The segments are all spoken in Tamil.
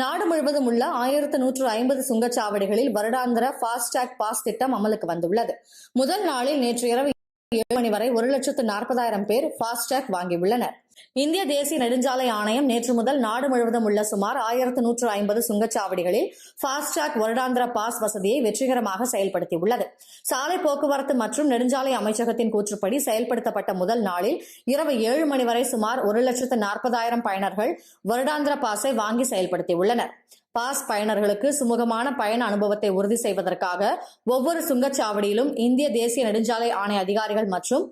நாடு முழுவதும் உள்ள ஆயிரத்து நூற்று ஐம்பது சுங்கச்சாவடிகளில் வருடாந்திர ஃபாஸ்டாக் பாஸ் திட்டம் அமலுக்கு வந்துள்ளது. முதல் நாளில் நேற்று இரவு ஏழு மணி வரை ஒரு லட்சத்து நாற்பதாயிரம் பேர் ஃபாஸ்டாக் வாங்கியுள்ளனர். இந்திய தேசிய நெடுஞ்சாலை ஆணையம் நேற்று முதல் நாடு முழுவதும் உள்ள சுமார் ஆயிரத்து நூற்று ஐம்பது சுங்கச்சாவடிகளில் ஃபாஸ்டாக் வருடாந்திர பாஸ் வசதியை வெற்றிகரமாக செயல்படுத்தியுள்ளது. சாலை போக்குவரத்து மற்றும் நெடுஞ்சாலை அமைச்சகத்தின் கூற்றுப்படி செயல்படுத்தப்பட்ட முதல் நாளில் இரவு ஏழு மணி வரை சுமார் ஒரு லட்சத்து நாற்பதாயிரம் பயனர்கள் வருடாந்திர பாஸை வாங்கி செயல்படுத்தியுள்ளனர். பாஸ் பயனர்களுக்கு சுமூகமான பயண அனுபவத்தை உறுதி செய்வதற்காக ஒவ்வொரு சுங்கச்சாவடியிலும் இந்திய தேசிய நெடுஞ்சாலை ஆணைய அதிகாரிகள் மற்றும்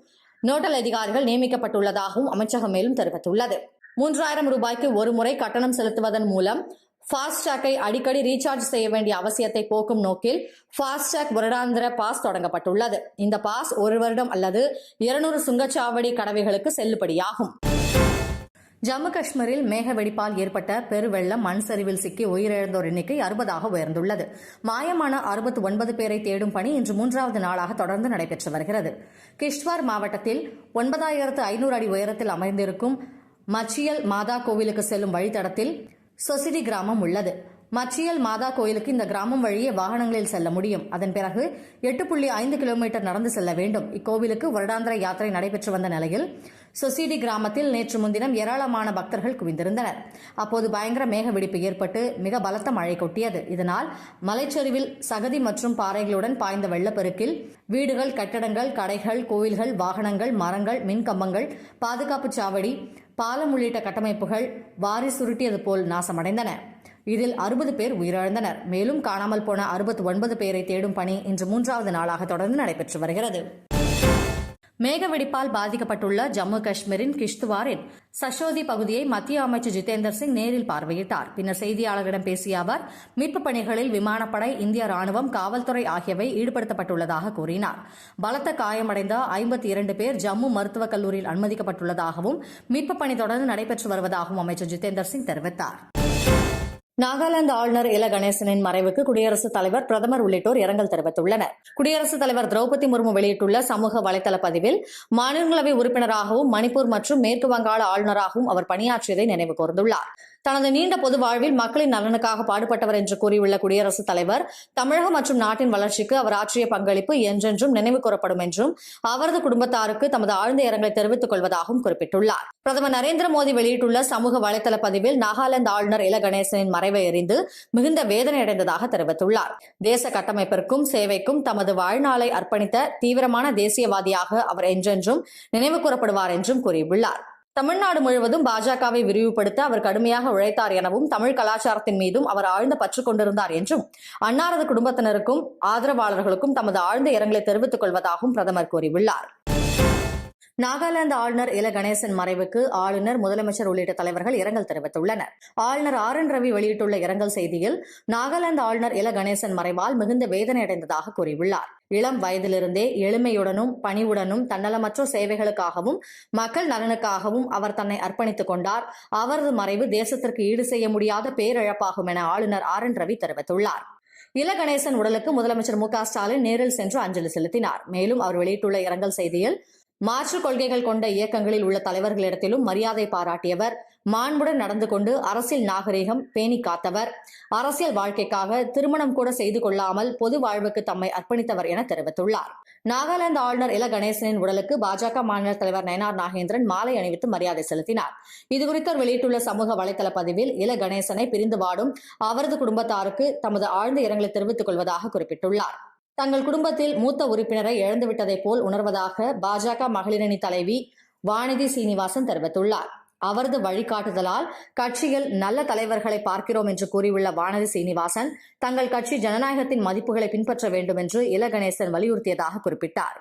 நோட்டல் அதிகாரிகள் நியமிக்கப்பட்டுள்ளதாகவும் அமைச்சகம் மேலும் தெரிவித்துள்ளது. மூன்றாயிரம் ரூபாய்க்கு ஒரு முறை கட்டணம் செலுத்துவதன் மூலம் ஃபாஸ்டாக்கை அடிக்கடி ரீசார்ஜ் செய்ய வேண்டிய அவசியத்தை போக்கும் நோக்கில் ஃபாஸ்டாக் வருடாந்திர பாஸ் தொடங்கப்பட்டுள்ளது. இந்த பாஸ் ஒரு வருடம் அல்லது இருநூறு சுங்கச்சாவடி கடவைகளுக்கு செல்லுபடியாகும். ஜம்மு காஷ்மீரில் மேக வெடிப்பால் ஏற்பட்ட பெருவெள்ளம் மண் சரிவில் சிக்கி உயிரிழந்தோர் எண்ணிக்கை அறுபதாக உயர்ந்துள்ளது. மாயமான அறுபத்தி ஒன்பது பேரை தேடும் பணி இன்று மூன்றாவது நாளாக தொடர்ந்து நடைபெற்று வருகிறது. கிஷ்வார் மாவட்டத்தில் ஒன்பதாயிரத்து ஐநூறு அடி உயரத்தில் அமைந்திருக்கும் மச்சியல் மாதா கோவிலுக்கு செல்லும் வழித்தடத்தில் சொசிடி கிராமம் உள்ளது. மச்சியல் மாதா கோயிலுக்கு இந்த கிராமம் வழியே வாகனங்களில் செல்ல முடியும். அதன் பிறகு எட்டு புள்ளி ஐந்து கிலோமீட்டர் நடந்து செல்ல வேண்டும். இக்கோவிலுக்கு வருடாந்திர யாத்திரை நடைபெற்று வந்த நிலையில் சொசீடி கிராமத்தில் நேற்று முன்தினம் ஏராளமான பக்தர்கள் குவிந்திருந்தனர். அப்போது பயங்கர மேக வெடிப்பு ஏற்பட்டு மிக பலத்த மழை கொட்டியது. இதனால் மலைச்சரிவில் சகதி மற்றும் பாறைகளுடன் பாய்ந்த வெள்ளப்பெருக்கில் வீடுகள் கட்டடங்கள் கடைகள் கோவில்கள் வாகனங்கள் மரங்கள் மின்கம்பங்கள் பாதுகாப்பு சாவடி பாலம் உள்ளிட்ட கட்டமைப்புகள் வாரி சுருட்டியது போல் நாசமடைந்தன. இதில் அறுபது பேர் உயிரிழந்தனர். மேலும் காணாமல் போன அறுபத்தி ஒன்பது பேரை தேடும் பணி இன்று மூன்றாவது நாளாக தொடர்ந்து நடைபெற்று வருகிறது. மேகவெடிப்பால் பாதிக்கப்பட்டுள்ள ஜம்மு காஷ்மீரின் கிஷ்துவாரின் சஷோதி பகுதியை மத்திய அமைச்சர் ஜிதேந்தர் சிங் நேரில் பார்வையிட்டார். பின்னர் செய்தியாளர்களிடம் பேசிய அவர் மீட்புப் பணிகளில் விமானப்படை இந்திய ராணுவம் காவல்துறை ஆகியவை ஈடுபடுத்தப்பட்டுள்ளதாக கூறினார். பலத்த காயமடைந்த ஐம்பத்தி இரண்டு பேர் ஜம்மு மருத்துவக் கல்லூரியில் அனுமதிக்கப்பட்டுள்ளதாகவும் மீட்புப் பணி தொடர்ந்து நடைபெற்று வருவதாகவும் அமைச்சர் ஜிதேந்தர் சிங் தெரிவித்தார். நாகாலாந்து ஆளுநர் இல கணேசனின் மறைவுக்கு குடியரசுத் தலைவர் பிரதமர் உள்ளிட்டோர் இரங்கல் தெரிவித்துள்ளனர். குடியரசுத் தலைவர் திரௌபதி முர்மு வெளியிட்டுள்ள சமூக வலைதள பதிவில் மாநிலங்களவை உறுப்பினராகவும் மணிப்பூர் மற்றும் மேற்கு வங்காள ஆளுநராகவும் அவர் பணியாற்றியதை நினைவு கூர்ந்துள்ளார். தனது நீண்ட பொது வாழ்வில் மக்களின் நலனுக்காக பாடுபட்டவர் என்று கூறியுள்ள குடியரசுத் தலைவர் தமிழகம் மற்றும் நாட்டின் வளர்ச்சிக்கு அவர் ஆற்றிய பங்களிப்பு என்றென்றும் நினைவு கூறப்படும் என்றும் அவரது குடும்பத்தாருக்கு தமது ஆழ்ந்த இரங்கலை தெரிவித்துக் கொள்வதாகவும் குறிப்பிட்டுள்ளார். பிரதமர் நரேந்திர மோடி வெளியிட்டுள்ள சமூக வலைதள பதிவில் நாகாலாந்து ஆளுநர் இல கணேசனின் மறைவை அறிந்து மிகுந்த வேதனை அடைந்ததாக தெரிவித்துள்ளார். தேச கட்டமைப்பிற்கும் சேவைக்கும் தமது வாழ்நாளை அர்ப்பணித்த தீவிரமான தேசியவாதியாக அவர் என்றென்றும் நினைவு கூறப்படுவார் என்றும் கூறியுள்ளார். தமிழ்நாடு முழுவதும் பாஜகவை விரிவுபடுத்த அவர் கடுமையாக உழைத்தார் எனவும் தமிழ் கலாச்சாரத்தின் மீதும் அவர் ஆழ்ந்த பற்று கொண்டிருந்தார் என்றும் அன்னாரது குடும்பத்தினருக்கும் ஆதரவாளர்களுக்கும் தமது ஆழ்ந்த இரங்கலை தெரிவித்துக் கொள்வதாகவும் பிரதமர் கூறியுள்ளார். நாகாலாந்து ஆளுநர் இல கணேசன் மறைவுக்கு ஆளுநர் முதலமைச்சர் உள்ளிட்ட தலைவர்கள் இரங்கல் தெரிவித்துள்ளனர். ஆளுநர் ஆர் என் ரவி வெளியிட்டுள்ள இரங்கல் செய்தியில் நாகாலாந்து ஆளுநர் இல கணேசன் மறைவால் மிகுந்த வேதனை அடைந்ததாக கூறியுள்ளார். இளம் வயதிலிருந்தே எளிமையுடனும் பணிவுடனும் தன்னலமற்ற சேவைகளுக்காகவும் மக்கள் நலனுக்காகவும் அவர் தன்னை அர்ப்பணித்துக் கொண்டார். அவரது மறைவு தேசத்திற்கு ஈடு செய்ய முடியாத பேரிழப்பாகும் என ஆளுநர் ஆர் என் ரவி தெரிவித்துள்ளார். இல கணேசன் உடலுக்கு முதலமைச்சர் மு க ஸ்டாலின் நேரில் சென்று அஞ்சலி செலுத்தினார். மேலும் அவர் வெளியிட்டுள்ள இரங்கல் செய்தியில் மாற்றுக் கொள்கைகள் கொண்ட இயக்கங்களில் உள்ள தலைவர்களிடத்திலும் மரியாதை பாராட்டியவர். மாண்புடன் நடந்து கொண்டு அரசியல் நாகரிகம் பேணி காத்தவர். அரசியல் வாழ்க்கைக்காக திருமணம் கூட செய்து கொள்ளாமல் பொது வாழ்வுக்கு தம்மை அர்ப்பணித்தவர் என தெரிவித்துள்ளார். நாகாலாந்து ஆளுநர் இல கணேசனின் உடலுக்கு பாஜக மாநில தலைவர் நயனார் நாகேந்திரன் மாலை அணிவித்து மரியாதை செலுத்தினார். இதுகுறித்து அவர் வெளியிட்டுள்ள சமூக வலைதள பதிவில் இல கணேசனை பிரிந்து வாடும் அவரது குடும்பத்தாருக்கு தமது ஆழ்ந்த இரங்கலை தெரிவித்துக் கொள்வதாக குறிப்பிட்டுள்ளார். தங்கள் குடும்பத்தில் மூத்த உறுப்பினரை இழந்துவிட்டதைப் போல் உணர்வதாக பாஜக மகளிரணி தலைவி வானதி சீனிவாசன் தெரிவித்துள்ளார். அவரது வழிகாட்டுதலால் கட்சியில் நல்ல தலைவர்களை பார்க்கிறோம் என்று கூறியுள்ள வானதி சீனிவாசன் தங்கள் கட்சி ஜனநாயகத்தின் மதிப்புகளை பின்பற்ற வேண்டும் என்று இல கணேசன் வலியுறுத்தியதாக குறிப்பிட்டார்.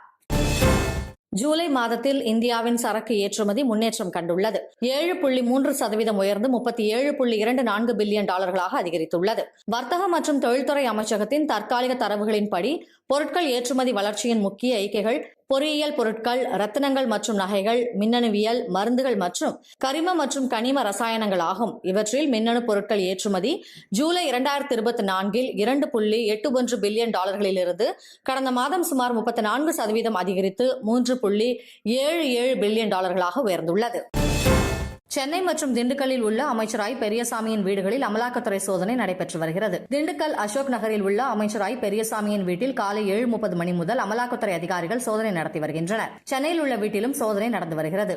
ஜூலை மாதத்தில் இந்தியாவின் சரக்கு ஏற்றுமதி முன்னேற்றம் கண்டுள்ளது. ஏழு புள்ளி மூன்று சதவீதம் உயர்ந்து முப்பத்தி ஏழு புள்ளி இரண்டு நான்கு பில்லியன் டாலர்களாக அதிகரித்துள்ளது. வர்த்தக மற்றும் தொழில்துறை அமைச்சகத்தின் தற்காலிக தரவுகளின்படி பொருட்கள் ஏற்றுமதி வளர்ச்சியின் முக்கிய ஐக்கைகள் பொறியியல் பொருட்கள் ரத்தினங்கள் மற்றும் நகைகள் மின்னணுவியல் மருந்துகள் மற்றும் கரிம மற்றும் கனிம ரசாயனங்கள் ஆகும் இவற்றில் மின்னணு பொருட்கள் ஏற்றுமதி ஜூலை இரண்டாயிரத்தி இருபத்தி நான்கில் இரண்டு புள்ளி எட்டு ஒன்று பில்லியன் டாலர்களிலிருந்து கடந்த மாதம் சுமார் முப்பத்தி நான்கு சதவீதம் அதிகரித்து மூன்று புள்ளி ஏழு ஏழு பில்லியன் டாலர்களாக உயர்ந்துள்ளது. சென்னை மற்றும் திண்டுக்கல்லில் உள்ள அமைச்சர் ஐ பெரியசாமியின் வீடுகளில் அமலாக்கத்துறை சோதனை நடைபெற்று வருகிறது. திண்டுக்கல் அசோக் நகரில் உள்ள அமைச்சர் ஐ பெரியசாமியின் வீட்டில் காலை ஏழு முப்பது மணி முதல் அமலாக்கத்துறை அதிகாரிகள் சோதனை நடத்தி வருகின்றனர். சென்னையில் உள்ள வீட்டிலும் சோதனை நடந்து வருகிறது.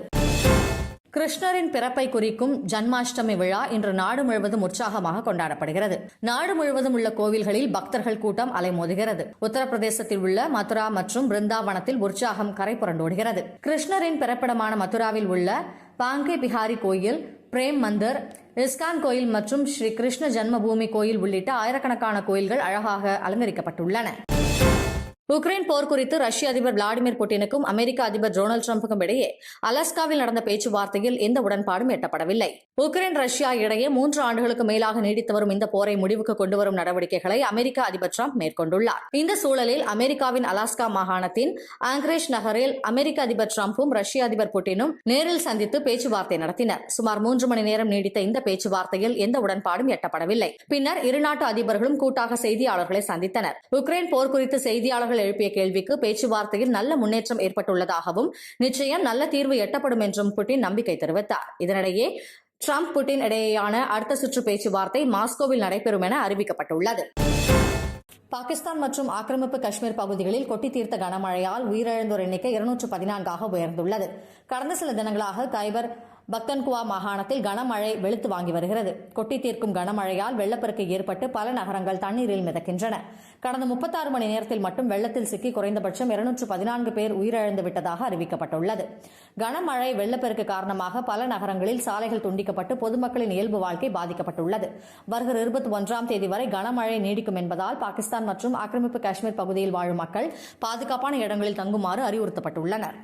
கிருஷ்ணரின் பிறப்பை குறிக்கும் ஜன்மாஷ்டமி விழா இன்று நாடு முழுவதும் உற்சாகமாக கொண்டாடப்படுகிறது. நாடு முழுவதும் உள்ள கோவில்களில் பக்தர்கள் கூட்டம் அலைமோதுகிறது. உத்தரப்பிரதேசத்தில் உள்ள மதுரா மற்றும் பிருந்தாவனத்தில் உற்சாகம் கரை புரண்டோடுகிறது. கிருஷ்ணரின் பிறப்பிடமான மதுராவில் உள்ள பாங்கே பிஹாரி கோயில் பிரேம் மந்தர் இஸ்கான் கோயில் மற்றும் ஸ்ரீ கிருஷ்ண ஜன்மபூமி கோயில் உள்ளிட்ட ஆயிரக்கணக்கான கோயில்கள் அழகாக அலங்கரிக்கப்பட்டுள்ளன. உக்ரைன் போர் குறித்து ரஷ்ய அதிபர் விளாடிமிர் புட்டினுக்கும் அமெரிக்க அதிபர் டொனால்டு டிரம்புக்கும் இடையே அலாஸ்காவில் நடந்த பேச்சுவார்த்தையில் எந்த உடன்பாடும் எட்டப்படவில்லை. உக்ரைன் ரஷ்யா இடையே மூன்று ஆண்டுகளுக்கு மேலாக நீடித்து வரும் இந்த போரை முடிவுக்கு கொண்டுவரும் நடவடிக்கைகளை அமெரிக்க அதிபர் டிரம்ப் மேற்கொண்டுள்ளார். இந்த சூழலில் அமெரிக்காவின் அலாஸ்கா மாகாணத்தின் ஆங்கிரேஜ் நகரில் அமெரிக்க அதிபர் டிரம்பும் ரஷ்ய அதிபர் புட்டினும் நேரில் சந்தித்து பேச்சுவார்த்தை நடத்தினர். சுமார் மூன்று மணி நேரம் நீடித்த இந்த பேச்சுவார்த்தையில் எந்த உடன்பாடும் எட்டப்படவில்லை. பின்னர் இருநாட்டு அதிபர்களும் கூட்டாக செய்தியாளர்களை சந்தித்தனர். உக்ரைன் போர் குறித்து செய்தியாளர்கள் அவர்கள் எழுப்பிய கேள்விக்கு பேச்சுவார்த்தையில் நல்ல முன்னேற்றம் ஏற்பட்டுள்ளதாகவும் நிச்சயம் நல்ல தீர்வு எட்டப்படும் என்றும் புட்டின் நம்பிக்கை தெரிவித்தார். இதனிடையே ட்ரம்ப் புட்டின் இடையேயான அடுத்த சுற்று பேச்சுவார்த்தை மாஸ்கோவில் நடைபெறும் என அறிவிக்கப்பட்டுள்ளது. பாகிஸ்தான் மற்றும் ஆக்கிரமிப்பு காஷ்மீர் பகுதிகளில் கொட்டி தீர்த்த கனமழையால் உயிரிழந்தோர் எண்ணிக்கை இருநூற்று பதினான்காக உயர்ந்துள்ளது. கடந்த சில தினங்களாக கைபர் பக்தன்குவா மாகாணத்தில் கனமழை வெளுத்து வாங்கி வருகிறது. கொட்டி தீர்க்கும் கனமழையால் வெள்ளப்பெருக்கு ஏற்பட்டு பல நகரங்கள் தண்ணீரில் மிதக்கின்றன. கடந்த முப்பத்தாறு மணி நேரத்தில் மட்டும் வெள்ளத்தில் சிக்கி குறைந்தபட்சம் இருநூற்று பதினான்கு பேர் உயிரிழந்து விட்டதாக அறிவிக்கப்பட்டுள்ளது. கனமழை வெள்ளப்பெருக்கு காரணமாக பல நகரங்களில் சாலைகள் துண்டிக்கப்பட்டு பொதுமக்களின் இயல்பு வாழ்க்கை பாதிக்கப்பட்டுள்ளது. வருகிற இருபத்தி ஒன்றாம் தேதி வரை கனமழை நீடிக்கும் என்பதால் பாகிஸ்தான் மற்றும் ஆக்கிரமிப்பு காஷ்மீர் பகுதியில் வாழும் மக்கள் பாதுகாப்பான இடங்களில் தங்குமாறு அறிவுறுத்தப்பட்டுள்ளனர்.